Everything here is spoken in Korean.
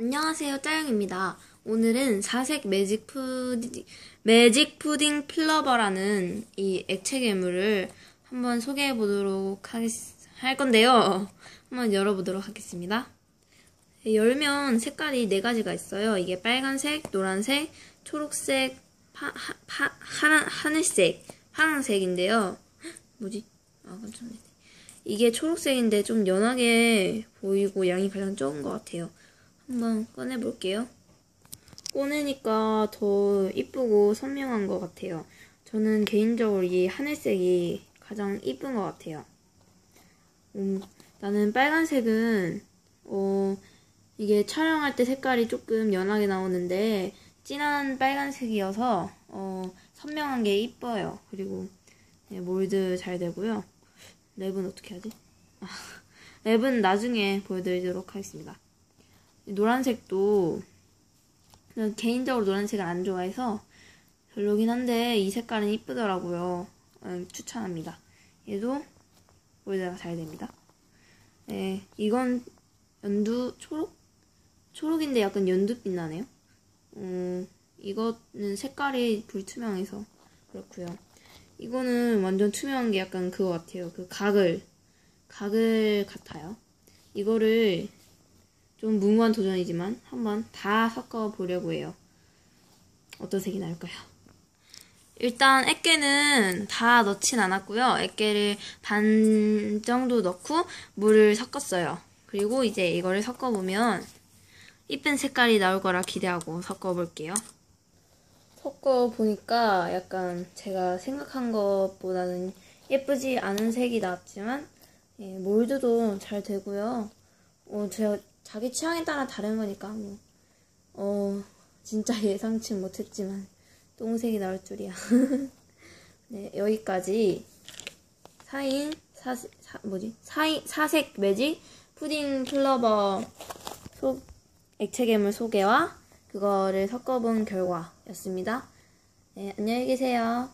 안녕하세요, 짜영입니다. 오늘은 사색 매직 푸딩, 매직 푸딩 플러버라는 이 액체 괴물을 한번 소개해 보도록 할 건데요. 한번 열어보도록 하겠습니다. 열면 색깔이 네 가지가 있어요. 이게 빨간색, 노란색, 초록색, 파, 하, 파, 하란, 하늘색, 파란색인데요. 뭐지? 아, 깜짝 놀랐네. 이게 초록색인데 좀 연하게 보이고 양이 가장 적은 것 같아요. 한번 꺼내볼게요. 꺼내니까 더 이쁘고 선명한 것 같아요. 저는 개인적으로 이 하늘색이 가장 이쁜 것 같아요. 음, 나는 빨간색은 어, 이게 촬영할 때 색깔이 조금 연하게 나오는데 진한 빨간색이어서 어, 선명한 게 이뻐요. 그리고 네, 몰드 잘 되고요. 랩은 어떻게 하지? 아, 랩은 나중에 보여드리도록 하겠습니다. 노란색도 개인적으로 노란색을 안 좋아해서 별로긴 한데 이 색깔은 이쁘더라고요. 음, 추천합니다. 얘도 몰드가 잘 됩니다. 네, 이건 연두 초록? 초록인데 약간 연두빛 나네요. 음, 이거는 색깔이 불투명해서 그렇고요. 이거는 완전 투명한 게 약간 그거 같아요. 그 가글. 가글 같아요. 이거를 좀 무모한 도전이지만 한번 다 섞어 보려고 해요. 어떤 색이 나올까요? 일단 액계는 다 넣진 않았고요. 액계를 반 정도 넣고 물을 섞었어요. 그리고 이제 이거를 섞어보면 이쁜 색깔이 나올 거라 기대하고 섞어볼게요. 섞어보니까 약간 제가 생각한 것보다는 예쁘지 않은 색이 나왔지만 예, 몰드도 잘 되고요. 어, 제가 자기 취향에 따라 다른 거니까 뭐, 어, 진짜 예상치 못했지만 똥색이 나올 줄이야. 네, 여기까지 4인 사, 사 뭐지? 4인 사색 매직 푸딩 플러버 소, 액체 괴물 소개와 그거를 섞어본 결과였습니다. 네, 안녕히 계세요.